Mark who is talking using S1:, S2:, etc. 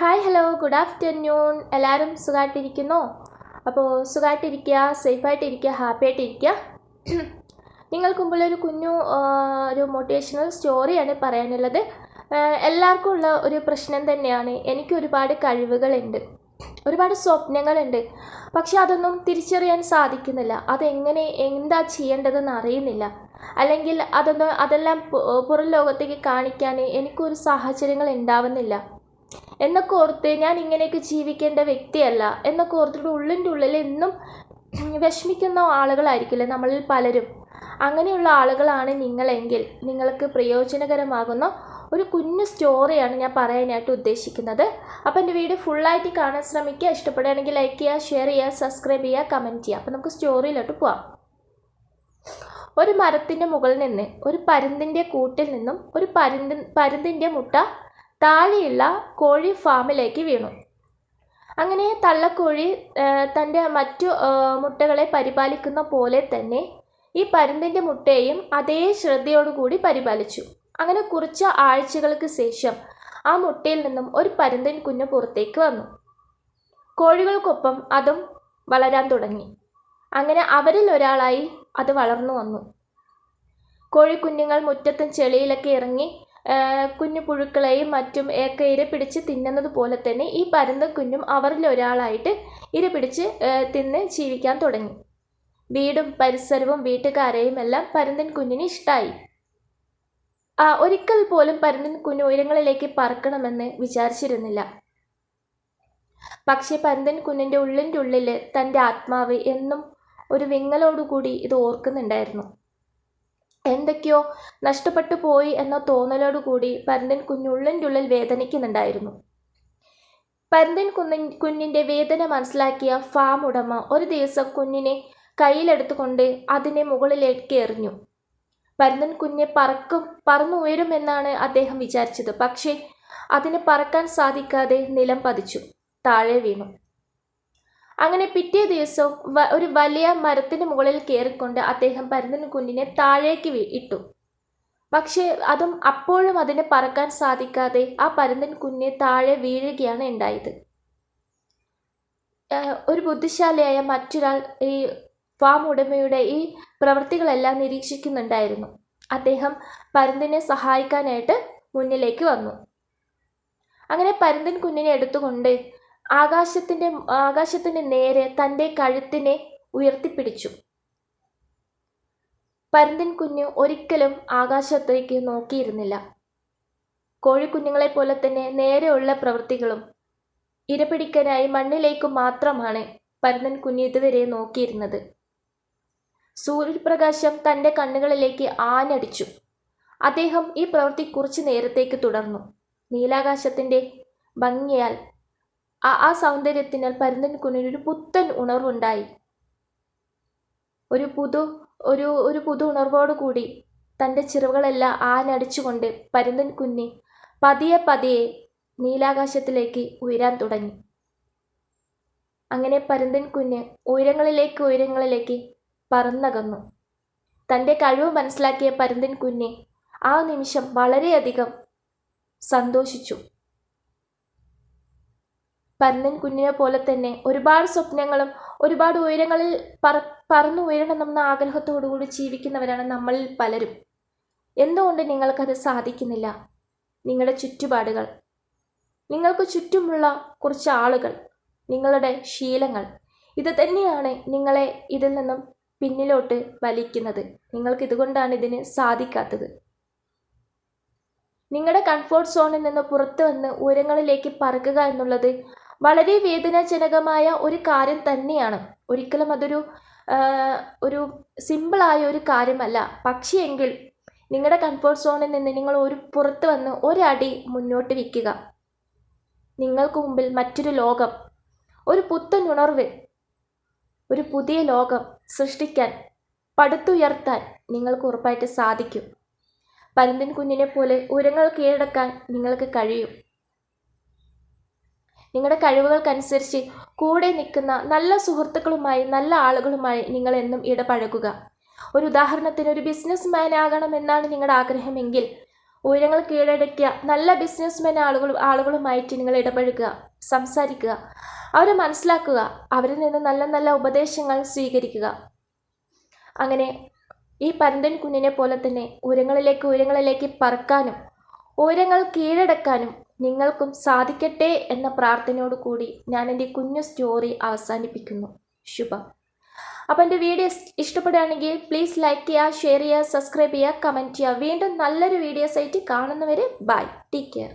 S1: Hi hello good afternoon എല്ലാവരും സുഖമായിട്ടിരിക്കുന്നോ അപ്പോൾ സുഖമായിട്ടിരിക്കുക സേഫായിട്ടിരിക്കുക ഹാപ്പി ആയിട്ടിരിക്കുക നിങ്ങൾക്ക് മുമ്പിൽ ഒരു കുഞ്ഞു ഒരു മോട്ടിവേഷണൽ സ്റ്റോറിയാണ് പറയാനുള്ളത്. എല്ലാവർക്കും ഉള്ള ഒരു പ്രശ്നം തന്നെയാണ്. എനിക്ക് ഒരുപാട് കഴിവുകളുണ്ട്. ഒരുപാട് സ്വപ്നങ്ങളുണ്ട്. പക്ഷെ അതൊന്നും തിരിച്ചറിയാൻ സാധിക്കുന്നില്ല. അതെങ്ങനെ എന്താ ചെയ്യേണ്ടതെന്ന് അറിയുന്നില്ല. അല്ലെങ്കിൽ അതൊന്നും അതെല്ലാം പുറം ലോകത്തേക്ക് കാണിക്കാൻ എനിക്കൊരു സാഹചര്യങ്ങൾ ഉണ്ടാവുന്നില്ല. എന്നൊക്കെ ഓർത്ത് ഞാൻ ഇങ്ങനെയൊക്കെ ജീവിക്കേണ്ട വ്യക്തിയല്ല എന്നൊക്കെ ഓർത്തിട്ട് ഉള്ളിന്റെ ഉള്ളിൽ എന്നും വിഷമിക്കുന്ന ആളുകളായിരിക്കില്ലേ നമ്മളിൽ പലരും. അങ്ങനെയുള്ള ആളുകളാണ് നിങ്ങളെങ്കിൽ. നിങ്ങൾക്ക് പ്രയോജനകരമാകുന്ന ഒരു കുഞ്ഞു സ്റ്റോറിയാണ് ഞാൻ പറയാനായിട്ട് ഉദ്ദേശിക്കുന്നത്. അപ്പോൾ എന്റെ വീഡിയോ ഫുള്ളായിട്ട് കാണാൻ ശ്രമിക്കുക. ഇഷ്ടപ്പെടുകയാണെങ്കിൽ ലൈക്ക് ചെയ്യുക ഷെയർ ചെയ്യുക സബ്സ്ക്രൈബ് ചെയ്യുക കമന്റ് ചെയ്യുക. അപ്പോൾ നമുക്ക് സ്റ്റോറിയിലോട്ട് പോവാം. ഒരു മരത്തിന്റെ മുകളിൽ നിന്ന് ഒരു പരുന്തിന്റെ കൂട്ടിൽ നിന്നും ഒരു പരുന്ത് പരുന്തിന്റെ മുട്ട താഴെയുള്ള കോഴി ഫാമിലേക്ക് വീണു. അങ്ങനെ തള്ളക്കോഴി തന്റെ മറ്റു മുട്ടകളെ പരിപാലിക്കുന്ന പോലെ തന്നെ ഈ പരുന്തിന്റെ മുട്ടയെയും അതേ ശ്രദ്ധയോടുകൂടി പരിപാലിച്ചു. അങ്ങനെ കുറച്ച് ആഴ്ചകൾക്ക് ശേഷം ആ മുട്ടയിൽ നിന്നും ഒരു പരുന്തൻ കുഞ്ഞ് പുറത്തേക്ക് വന്നു. കോഴികൾക്കൊപ്പം അതും വളരാൻ തുടങ്ങി. അങ്ങനെ അവരിൽ ഒരാളായി അത് വളർന്നു വന്നു. കോഴിക്കുഞ്ഞുങ്ങൾ മുറ്റത്തും ചെളിയിലൊക്കെ ഇറങ്ങി കുഞ്ഞു പുഴുക്കളെയും മറ്റും ഒക്കെ ഇര പിടിച്ച് തിന്നുന്നത് പോലെ തന്നെ ഈ പരുന്ത കുഞ്ഞും അവരിൽ ഒരാളായിട്ട് ഇര പിടിച്ച് ആ, തിന്ന് ജീവിക്കാൻ തുടങ്ങി. വീടും പരിസരവും വീട്ടുകാരെയും എല്ലാം പരുന്തൻ കുഞ്ഞിന് ഇഷ്ടമായി ഒരിക്കൽ പോലും പരുന്തൻ കുഞ്ഞ് ഉയരങ്ങളിലേക്ക് പറക്കണമെന്ന് വിചാരിച്ചിരുന്നില്ല. പക്ഷേ പരുന്തൻ കുഞ്ഞിന്റെ ഉള്ളിന്റെ ഉള്ളിൽ തന്റെ ആത്മാവ് എന്നും ഒരു വിങ്ങലോടുകൂടി ഇത് ഓർക്കുന്നുണ്ടായിരുന്നു. എന്തൊക്കെയോ നഷ്ടപ്പെട്ടു പോയി എന്ന തോന്നലോടുകൂടി പരന്തൻ കുഞ്ഞുള്ളിന്റെ ഉള്ളിൽ വേദനിക്കുന്നുണ്ടായിരുന്നു. പരന്തൻ കുന്നിൻ കുഞ്ഞിന്റെ വേദന മനസ്സിലാക്കിയ ഫാം ഉടമ ഒരു ദിവസം കുഞ്ഞിനെ കയ്യിലെടുത്തുകൊണ്ട് അതിനെ മുകളിലേക്ക് എറിഞ്ഞു. പരന്തൻ കുഞ്ഞെ പറക്കും പറന്നുയരുമെന്നാണ് അദ്ദേഹം വിചാരിച്ചത്. പക്ഷേ അതിന് പറക്കാൻ സാധിക്കാതെ നിലം പതിച്ചു താഴെ വീണു. അങ്ങനെ പിറ്റേ ദിവസം ഒരു വലിയ മരത്തിന് മുകളിൽ കയറിക്കൊണ്ട് അദ്ദേഹം പരുന്തൻ കുഞ്ഞിനെ താഴേക്ക് ഇട്ടു. പക്ഷേ അതും അപ്പോഴും അതിനെ പറക്കാൻ സാധിക്കാതെ ആ പരുന്തൻ കുഞ്ഞെ താഴെ വീഴുകയാണ് ഉണ്ടായത്. ഒരു ബുദ്ധിശാലിയായ മറ്റൊരാൾ ഈ ഫാം ഉടമയുടെ ഈ പ്രവൃത്തികളെല്ലാം നിരീക്ഷിക്കുന്നുണ്ടായിരുന്നു. അദ്ദേഹം പരുന്തിനെ സഹായിക്കാനായിട്ട് മുന്നിലേക്ക് വന്നു. അങ്ങനെ പരുന്തൻ കുഞ്ഞിനെ എടുത്തുകൊണ്ട് ആകാശത്തിന്റെ ആകാശത്തിന് നേരെ തന്റെ കഴുത്തിനെ ഉയർത്തിപ്പിടിച്ചു. പരന്തിൻ കുഞ്ഞ് ഒരിക്കലും ആകാശത്തേക്ക് നോക്കിയിരുന്നില്ല. കോഴിക്കുഞ്ഞുങ്ങളെ പോലെ തന്നെ നേരെയുള്ള പ്രവൃത്തികളും ഇരപിടിക്കാനായി മണ്ണിലേക്ക് മാത്രമാണ് പരന്തൻ കുഞ്ഞ് ഇതുവരെ നോക്കിയിരുന്നത്. സൂര്യപ്രകാശം തന്റെ കണ്ണുകളിലേക്ക് ആഞ്ഞടിച്ചു. അദ്ദേഹം ഈ പ്രവൃത്തി കുറച്ചു നേരത്തേക്ക് തുടർന്നു. നീലാകാശത്തിന്റെ ഭംഗിയാൽ ആ ആ സൗന്ദര്യത്തിനാൽ പരുന്തൻ കുഞ്ഞിന് ഒരു പുത്തൻ ഉണർവുണ്ടായി. ഒരു പുതു ഒരു ഒരു പുതു ഉണർവോടു കൂടി തന്റെ ചിറവുകളെല്ലാം ആനടിച്ചുകൊണ്ട് പരുന്തൻ കുഞ്ഞി പതിയെ പതിയെ നീലാകാശത്തിലേക്ക് ഉയരാൻ തുടങ്ങി. അങ്ങനെ പരുന്തൻ കുഞ്ഞ് ഉയരങ്ങളിലേക്ക് ഉയരങ്ങളിലേക്ക് പറന്നകന്നു. തന്റെ കഴിവ് മനസ്സിലാക്കിയ പരുന്തൻ കുഞ്ഞ് ആ നിമിഷം വളരെയധികം സന്തോഷിച്ചു. പരുന്തൻ കുഞ്ഞിനെ പോലെ തന്നെ ഒരുപാട് സ്വപ്നങ്ങളും ഒരുപാട് ഉയരങ്ങളിൽ പറ പറന്നു ഉയരണമെന്ന ആഗ്രഹത്തോടുകൂടി ജീവിക്കുന്നവരാണ് നമ്മളിൽ പലരും. എന്തുകൊണ്ട് നിങ്ങൾക്കത് സാധിക്കുന്നില്ല? നിങ്ങളുടെ ചുറ്റുപാടുകൾ. നിങ്ങൾക്ക് ചുറ്റുമുള്ള കുറച്ച് ആളുകൾ നിങ്ങളുടെ ശീലങ്ങൾ. ഇത് തന്നെയാണ് നിങ്ങളെ ഇതിൽ നിന്നും പിന്നിലോട്ട് വലിക്കുന്നത്. നിങ്ങൾക്ക് ഇതുകൊണ്ടാണ് ഇതിന് സാധിക്കാത്തത്. നിങ്ങളുടെ കംഫോർട്ട് സോണിൽ നിന്ന് പുറത്തു വന്ന് ഉയരങ്ങളിലേക്ക് പറക്കുക എന്നുള്ളത് വളരെ വേദനാജനകമായ ഒരു കാര്യം തന്നെയാണ്. ഒരിക്കലും അതൊരു ഒരു സിമ്പിളായ ഒരു കാര്യമല്ല. പക്ഷേ എങ്കിൽ നിങ്ങളുടെ കംഫോർട്ട് സോണിൽ നിന്ന് നിങ്ങൾ ഒരു പുറത്ത് വന്ന് ഒരടി മുന്നോട്ട് വയ്ക്കുക നിങ്ങൾക്ക് മുമ്പിൽ മറ്റൊരു ലോകം ഒരു പുത്തൻ ഉണർവ് ഒരു പുതിയ ലോകം സൃഷ്ടിക്കാൻ പടുത്തുയർത്താൻ നിങ്ങൾക്ക് ഉറപ്പായിട്ട് സാധിക്കും. പരുന്തൻ കുഞ്ഞിനെ പോലെ ഉരങ്ങൾ കീഴടക്കാൻ നിങ്ങൾക്ക് കഴിയും. നിങ്ങളുടെ കഴിവുകൾക്കനുസരിച്ച് കൂടെ നിൽക്കുന്ന നല്ല സുഹൃത്തുക്കളുമായി നല്ല ആളുകളുമായി നിങ്ങൾ എന്നും ഇടപഴകുക. ഒരു ഉദാഹരണത്തിന് ഒരു ബിസിനസ് മാൻ ആകണമെന്നാണ് നിങ്ങളുടെ ആഗ്രഹമെങ്കിൽ ഉയരങ്ങൾ കീഴടക്കിയ നല്ല ബിസിനസ്മെൻ ആളുകൾ ആളുകളുമായിട്ട് നിങ്ങൾ ഇടപഴകുക സംസാരിക്കുക അവരെ മനസ്സിലാക്കുക അവരിൽ നിന്ന് നല്ല നല്ല ഉപദേശങ്ങൾ സ്വീകരിക്കുക. അങ്ങനെ ഈ പരന്തൻ കുഞ്ഞിനെ പോലെ തന്നെ ഉയരങ്ങളിലേക്ക് ഉയരങ്ങളിലേക്ക് പറക്കാനും ഉയരങ്ങൾ കീഴടക്കാനും നിങ്ങൾക്കും സാധിക്കട്ടെ എന്ന പ്രാർത്ഥനയോട് കൂടി ഞാൻ എന്റെ കുഞ്ഞു സ്റ്റോറി അവസാനിപ്പിക്കുന്നു. ശുഭം. അപ്പോൾ എന്റെ വീഡിയോ ഇഷ്ടപ്പെടുകയാണെങ്കിൽ പ്ലീസ് ലൈക്ക് ചെയ്യുക ഷെയർ ചെയ്യുക സബ്സ്ക്രൈബ് ചെയ്യുക കമന്റ് ചെയ്യുക. വീണ്ടും നല്ലൊരു വീഡിയോസ് ആയിട്ട് കാണുന്നവരെ ബൈ. Take care.